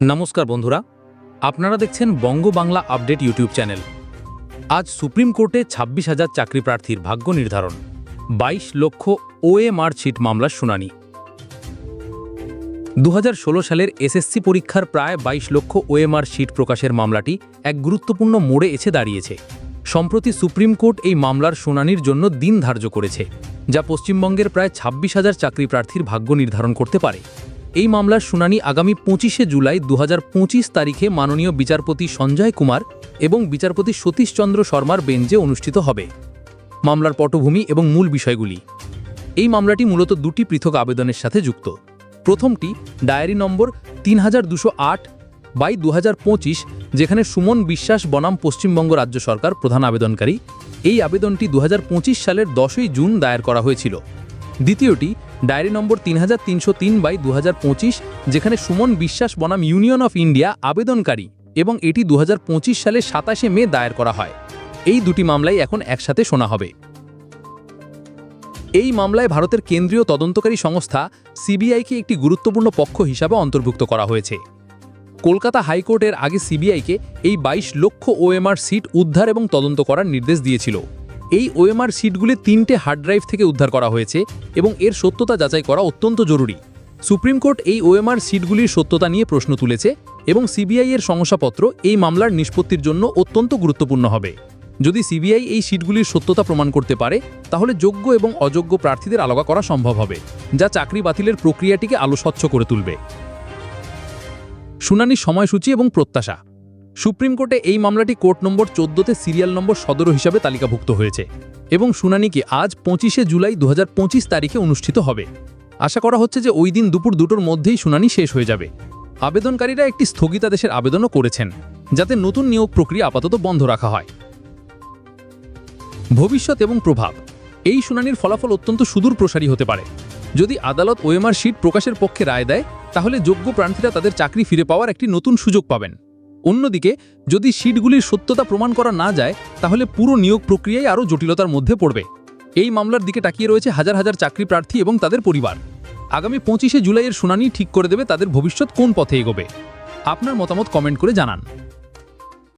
নমস্কার বন্ধুরা, আপনারা দেখছেন Banga Bangla update YouTube channel. আজ সুপ্রিম কোর্টে ছাব্বিশ হাজার চাকরি প্রার্থীর ভাগ্য নির্ধারণ, বাইশ লক্ষ ওএমআর সিট মামলার শুনানি। দু হাজার ষোলো সালের এসএসসি পরীক্ষার প্রায় বাইশ লক্ষ ওএমআর সিট প্রকাশের মামলাটি এক গুরুত্বপূর্ণ মোড়ে এসে দাঁড়িয়েছে। সম্প্রতি সুপ্রিম কোর্ট এই মামলার শুনানির জন্য দিন ধার্য করেছে, যা পশ্চিমবঙ্গের প্রায় ছাব্বিশ হাজার চাকরি প্রার্থীর ভাগ্য নির্ধারণ করতে পারে। এই মামলার শুনানি আগামী পঁচিশে জুলাই দু হাজার পঁচিশ তারিখে মাননীয় বিচারপতি সঞ্জয় কুমার এবং বিচারপতি সতীশচন্দ্র শর্মার বেঞ্চে অনুষ্ঠিত হবে। মামলার পটভূমি এবং মূল বিষয়গুলি। এই মামলাটি মূলত দুটি পৃথক আবেদনের সাথে যুক্ত। প্রথমটি ডায়েরি নম্বর তিন হাজার দুশো আট বাই দু হাজার পঁচিশ, যেখানে সুমন বিশ্বাস বনাম পশ্চিমবঙ্গ রাজ্য সরকার প্রধান আবেদনকারী। এই আবেদনটি দু হাজার পঁচিশ সালের দশই জুন দায়ের করা হয়েছিল। দ্বিতীয়টি ডায়েরি নম্বর তিন হাজার তিনশো তিন বাই দু হাজার পঁচিশ, যেখানে সুমন বিশ্বাস বনাম ইউনিয়ন অফ ইন্ডিয়া আবেদনকারী এবং এটি দু সালে সাতাশে মে দায়ের করা হয়। এই দুটি মামলাই এখন একসাথে শোনা হবে। এই মামলায় ভারতের কেন্দ্রীয় তদন্তকারী সংস্থা সিবিআইকে একটি গুরুত্বপূর্ণ পক্ষ হিসাবে অন্তর্ভুক্ত করা হয়েছে। কলকাতা হাইকোর্টের আগে সিবিআইকে এই বাইশ লক্ষ ওএমআর সিট উদ্ধার এবং তদন্ত করার নির্দেশ দিয়েছিল। এই ওএমআর সিটগুলি তিনটে হার্ড ড্রাইভ থেকে উদ্ধার করা হয়েছে এবং এর সত্যতা যাচাই করা অত্যন্ত জরুরি। সুপ্রিম কোর্ট এই ওএমআর সিটগুলির সত্যতা নিয়ে প্রশ্ন তুলেছে এবং সিবিআই এর শংসাপত্র এই মামলার নিষ্পত্তির জন্য অত্যন্ত গুরুত্বপূর্ণ হবে। যদি সিবিআই এই সিটগুলির সত্যতা প্রমাণ করতে পারে, তাহলে যোগ্য এবং অযোগ্য প্রার্থীদের আলাদা করা সম্ভব হবে, যা চাকরি বাতিলের প্রক্রিয়াটিকে আলো স্বচ্ছ করে তুলবে। শুনানির সময়সূচি এবং প্রত্যাশা। সুপ্রিম কোর্টে এই মামলাটি কোর্ট নম্বর চোদ্দতে সিরিয়াল নম্বর সদর হিসাবে তালিকাভুক্ত হয়েছে এবং শুনানিকে আজ পঁচিশে জুলাই দু হাজার পঁচিশ তারিখে অনুষ্ঠিত হবে। আশা করা হচ্ছে যে ওই দিন দুপুর দুটোর মধ্যেই শুনানি শেষ হয়ে যাবে। আবেদনকারীরা একটি স্থগিতাদেশের আবেদনও করেছেন, যাতে নতুন নিয়োগ প্রক্রিয়া আপাতত বন্ধ রাখা হয়। ভবিষ্যৎ এবং প্রভাব। এই শুনানির ফলাফল অত্যন্ত সুদূর প্রসারী হতে পারে। যদি আদালত ওএমআর শিট প্রকাশের পক্ষে রায় দেয়, তাহলে যোগ্য প্রার্থীরা তাদের চাকরি ফিরে পাওয়ার একটি নতুন সুযোগ পাবেন। অন্যদিকে, যদি সিটগুলির সত্যতা প্রমাণ করা না যায়, তাহলে পুরো নিয়োগ প্রক্রিয়ায় আরও জটিলতার মধ্যে পড়বে। এই মামলার দিকে তাকিয়ে রয়েছে হাজার হাজার চাকরি প্রার্থী এবং তাদের পরিবার। আগামী পঁচিশে জুলাইয়ের শুনানি ঠিক করে দেবে তাদের ভবিষ্যৎ কোন পথে এগোবে। আপনার মতামত কমেন্ট করে জানান।